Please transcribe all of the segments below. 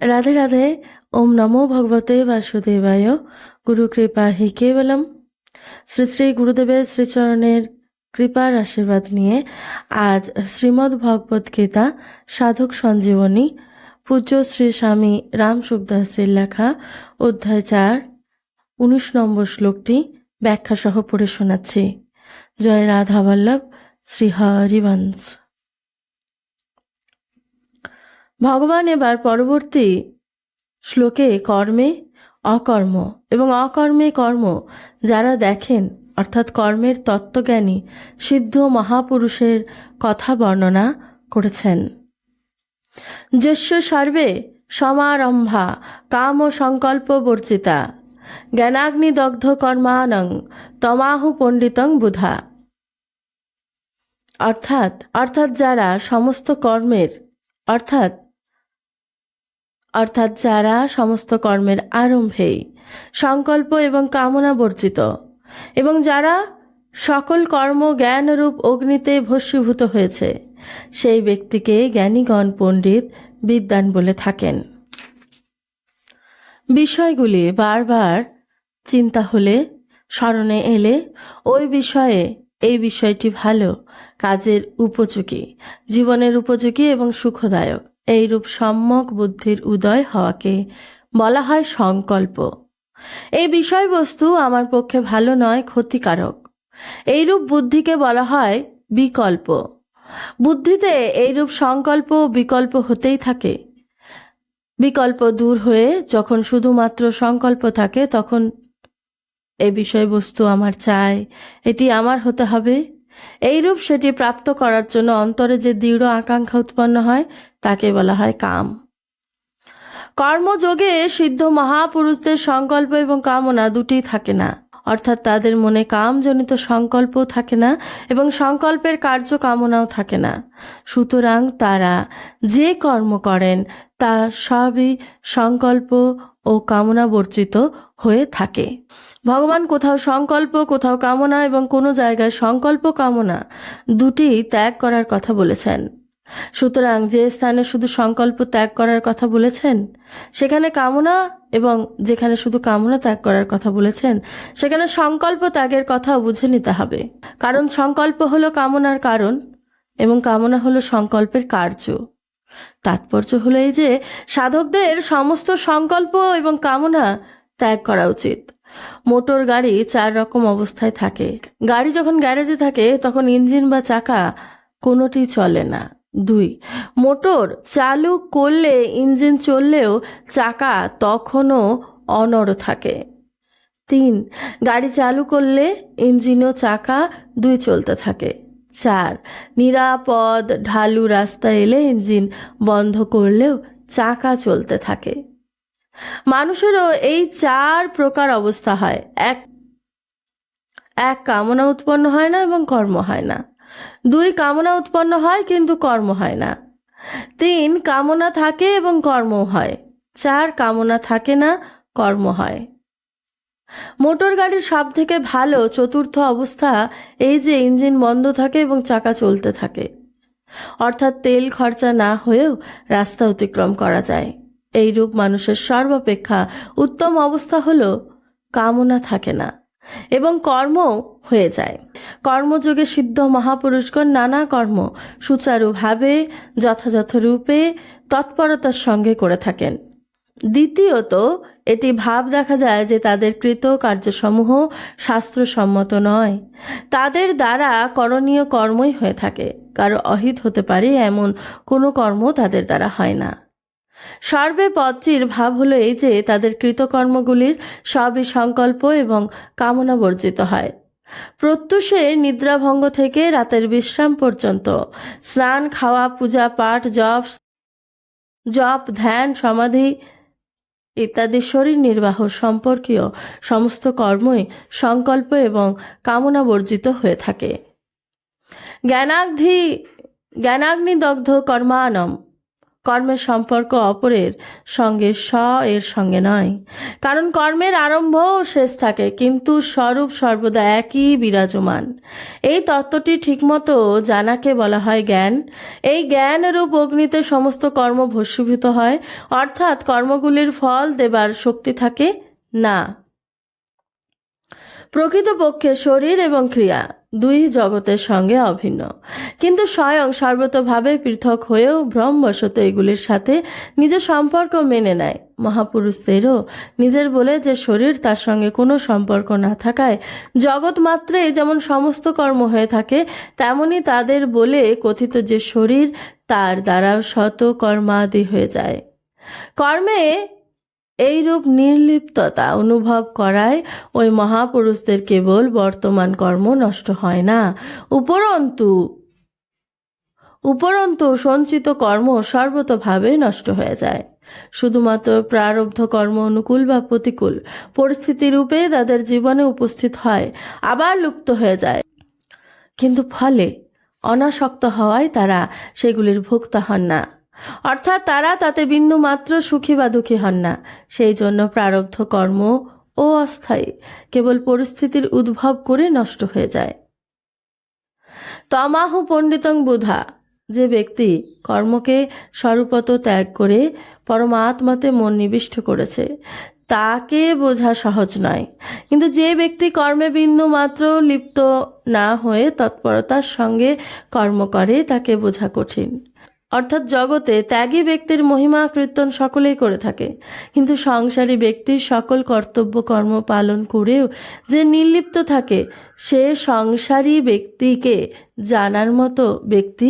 রাধে রাধে, ওম নমো ভগবতে বাসুদেবায়। গুরু কৃপা হি কেবলম। শ্রী শ্রী গুরুদেবের শ্রীচরণের কৃপার আশীর্বাদ নিয়ে আজ শ্রীমদ্ ভগবত গীতা সাধক সঞ্জীবনী, পূজ্য শ্রী স্বামী রাম সুখদাসের লেখা, অধ্যায় চার, উনিশ নম্বর শ্লোকটি ব্যাখ্যা সহ পড়ে শোনাচ্ছি। জয় রাধা বল্লভ, শ্রী হরিবংশ। ভগবান এবার পরবর্তী শ্লোকে কর্মে অকর্ম এবং অকর্মে কর্ম যারা দেখেন, অর্থাৎ কর্মের তত্ত্বজ্ঞানী সিদ্ধ মহাপুরুষের কথা বর্ণনা করেছেন। যস্য সর্বে সমারম্ভা কাম ও সংকল্প বর্জিতা জ্ঞানাগ্নিদগ্ধ কর্মানং তমাহু পণ্ডিতং বুধা। অর্থাৎ অর্থাৎ যারা সমস্ত কর্মের, অর্থাৎ অর্থাৎ যারা সমস্ত কর্মের আরম্ভেই সংকল্প এবং কামনা বর্জিত এবং যারা সকল কর্ম জ্ঞানরূপ অগ্নিতে ভস্মীভূত হয়েছে, সেই ব্যক্তিকে জ্ঞানীগণ পণ্ডিত বিদ্বান বলে থাকেন। বিষয়গুলি বারবার চিন্তা হলে, স্মরণে এলে ওই বিষয়ে, এই বিষয়টি ভালো, কাজের উপযোগী, জীবনের উপযোগী এবং সুখদায়ক। এইরূপ সম্যক বুদ্ধির উদয় হওয়াকে বলা হয় সংকল্প। এই বিষয়বস্তু আমার পক্ষে ভালো নয়, ক্ষতিকারক। এইরূপ বুদ্ধিকে বলা হয় বিকল্প। বুদ্ধিতে এইরূপ সংকল্প বিকল্প হতেই থাকে। বিকল্প দূর হয়ে যখন শুধুমাত্র সংকল্প থাকে, তখন এই বিষয়বস্তু আমার চাই, এটি আমার হতে হবে। এইরূপ সেটি প্রাপ্ত করার জন্য অন্তরে যে দৃঢ় আকাঙ্ক্ষা উৎপন্ন হয়, তাকে বলা হয় কাম। কর্মযোগে সিদ্ধ মহাপুরুষদের সংকল্প এবং কামনা দুটি থাকে না। অর্থাৎ তাদের মনে কামজনিত সংকল্প থাকে না এবং সংকল্পের কার্য কামনাও থাকে না। সুতরাং তারা যে কর্ম করেন তা সবই সংকল্প ও কামনা বর্জিত হয়ে থাকে। ভগবান কোথাও সংকল্প, কোথাও কামনা এবং কোনো জায়গায় সংকল্প, কামনা দুটি ত্যাগ করার কথা বলেছেন। সুতরাং যে স্থানে শুধু সংকল্প ত্যাগ করার কথা বলেছেন, সেখানে কামনা এবং যেখানে শুধু কামনা ত্যাগ করার কথা বলেছেন, সেখানে সংকল্প ত্যাগের কথাও বুঝে নিতে হবে। কারণ সংকল্প হলো কামনার কারণ এবং কামনা হলো সংকল্পের কার্য। তাৎপর্য হলো এই যে সাধকদের সমস্ত সংকল্প এবং কামনা ত্যাগ করা উচিত। মোটর গাড়ি চার রকম অবস্থায় থাকে। গাড়ি যখন গ্যারেজে থাকে, তখন ইঞ্জিন বা চাকা কোনোটি চলে না। দুই, মোটর চালু করলে ইঞ্জিন চললেও চাকা তখনও অনড় থাকে। তিন, গাড়ি চালু করলে ইঞ্জিন ও চাকা দুই চলতে থাকে। চার। নিরাপদ ঢালু রাস্তা এলে ইঞ্জিন বন্ধ করলেও চাকা চলতে থাকে। মানুষেরও এই চার প্রকার অবস্থা হয়। এক এক, কামনা উৎপন্ন হয় না এবং কর্ম হয় না। দুই, কামনা উৎপন্ন হয় কিন্তু কর্ম হয় না। তিন, কামনা থাকে এবং কর্ম হয়। চার, কামনা থাকে না, কর্ম হয়। মোটর গাড়ির সব থেকে ভালো চতুর্থ অবস্থা এই যে ইঞ্জিন বন্ধ থাকে এবং চাকা চলতে থাকে। অর্থাৎ তেল খরচা না হয়েও রাস্তা অতিক্রম করা যায়। এই রূপ মানুষের সর্বাপেক্ষা উত্তম অবস্থা হলো কামনা থাকে না এবং কর্ম হয়ে যায়। কর্মযোগে সিদ্ধ মহাপুরুষগণ নানা কর্ম সুচারুভাবে, যথাযথ রূপে, তৎপরতার সঙ্গে করে থাকেন। দ্বিতীয়ত, এটি ভাব দেখা যায় যে তাদের কৃত কার্যসমূহ শাস্ত্রসম্মত নয়। তাদের দ্বারা করণীয় কর্মই হয়ে থাকে, কারও অহিত হতে পারে এমন কোনো কর্ম তাদের দ্বারা হয় না। সর্বে পদটির ভাব হলো এই যে, তাদের কৃতকর্মগুলির সবই সংকল্প এবং কামনা বর্জিত হয়। প্রত্যুষে নিদ্রাভঙ্গ থেকে রাতের বিশ্রাম পর্যন্ত, স্নান, খাওয়া, পূজা, পাঠ, জপ জপ, ধ্যান, সমাধি ইত্যাদি শরীর নির্বাহ সম্পর্কীয় সমস্ত কর্মই সংকল্প এবং কামনা বর্জিত হয়ে থাকে। জ্ঞানাগ্ধি জ্ঞানাগ্নিদগ্ধ কর্মানম কর্মের সম্পর্ক অপরের সঙ্গে স এর সঙ্গে নয়। কারণ কর্মের আরম্ভ শেষ থাকে, কিন্তু স্বরূপ সর্বদা একই বিরাজমান। এই তত্ত্বটি ঠিকমতো জানাকে বলা হয় জ্ঞান। এই জ্ঞান রূপ অগ্নিতে সমস্ত কর্ম ভস্মীভূত হয়, অর্থাৎ কর্মগুলির ফল দেবার শক্তি থাকে না। প্রকৃতপক্ষে শরীর এবং ক্রিয়া। দুই জগতের সঙ্গে অভিন্ন। কিন্তু স্বয়ং সর্বতভাবে পৃথক হয়েও ভ্রমবশত এগুলির সাথে নিজের সম্পর্ক মেনে নেয়। মহাপুরুষদেরও নিজের বলে যে শরীর তার সঙ্গে কোনো সম্পর্ক না থাকায় জগৎ মাত্রে যেমন সমস্ত কর্ম হয়ে থাকে, তেমনি তাদের বলে কথিত যে শরীর তার দ্বারা শত কর্মাদি হয়ে যায়। কর্মে এইরূপ নির্লিপ্ততা অনুভব করায় ওই মহাপুরুষদের কেবল বর্তমান কর্ম নষ্ট হয় না। উপরন্তু উপরন্তু সঞ্চিত কর্ম সর্বতভাবে নষ্ট হয়ে যায়। শুধুমাত্র প্রারব্ধ কর্ম অনুকূল বা প্রতিকূল পরিস্থিতি রূপে তাদের জীবনে উপস্থিত হয়, আবার লুপ্ত হয়ে যায়। কিন্তু ফলে অনাসক্ত হওয়ায় তারা সেগুলির ভোক্তা হন না। অর্থাৎ তারা তাতে বিন্দু মাত্র সুখী বা দুঃখী হন না। সেই জন্য প্রারব্ধ কর্ম ও অস্থায়ী কেবল পরিস্থিতির উদ্ভব করে নষ্ট হয়ে যায়। তমাহু পণ্ডিতং বুধা। যে ব্যক্তি কর্মকে স্বরূপত ত্যাগ করে পরমাত্মাতে মন নিবিষ্ট করেছে, তাকে বোঝা সহজ নয়। কিন্তু যে ব্যক্তি কর্মে বিন্দু মাত্র লিপ্ত না হয়ে তৎপরতার সঙ্গে কর্ম করে, তাকে বোঝা কঠিন। অর্থাৎ জগতে ত্যাগী ব্যক্তির মহিমা কীর্তন সকলেই করে থাকে। কিন্তু সংসারী ব্যক্তির সকল কর্তব্য কর্ম পালন করেও যে নির্লিপ্ত থাকে, সে সংসারী ব্যক্তিকে জানার মতো ব্যক্তি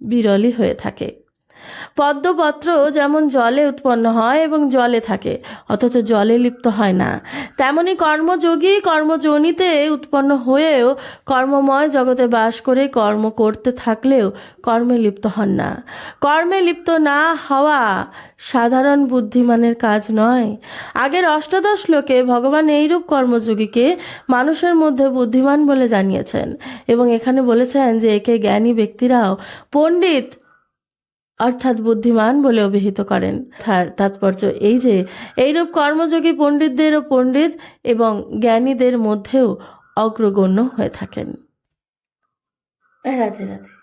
বিরলই হয়ে থাকে। পদ্মপত্র যেমন জলে উৎপন্ন হয় এবং জলে থাকে, অথচ জলে লিপ্ত হয় না। তেমনি কর্মযোগী কর্মজনিতে উৎপন্ন হয়েও কর্মময় জগতে বাস করে কর্ম করতে থাকলেও কর্মে লিপ্ত হন না। কর্মে লিপ্ত না হওয়া সাধারণ বুদ্ধিমানের কাজ নয়। আগের অষ্টাদশ লোকে ভগবান এইরূপ কর্মযোগীকে মানুষের মধ্যে বুদ্ধিমান বলে জানিয়েছেন এবং এখানে বলেছেন যে একে জ্ঞানী ব্যক্তিরাও পণ্ডিত অর্থাৎ বুদ্ধিমান বলে অভিহিত করেন। তাৎপর্য এই যে, এইরূপ কর্মযোগী পণ্ডিতদের ও পণ্ডিত এবং জ্ঞানীদের মধ্যেও অগ্রগণ্য হয়ে থাকেন। রাধে রাধে।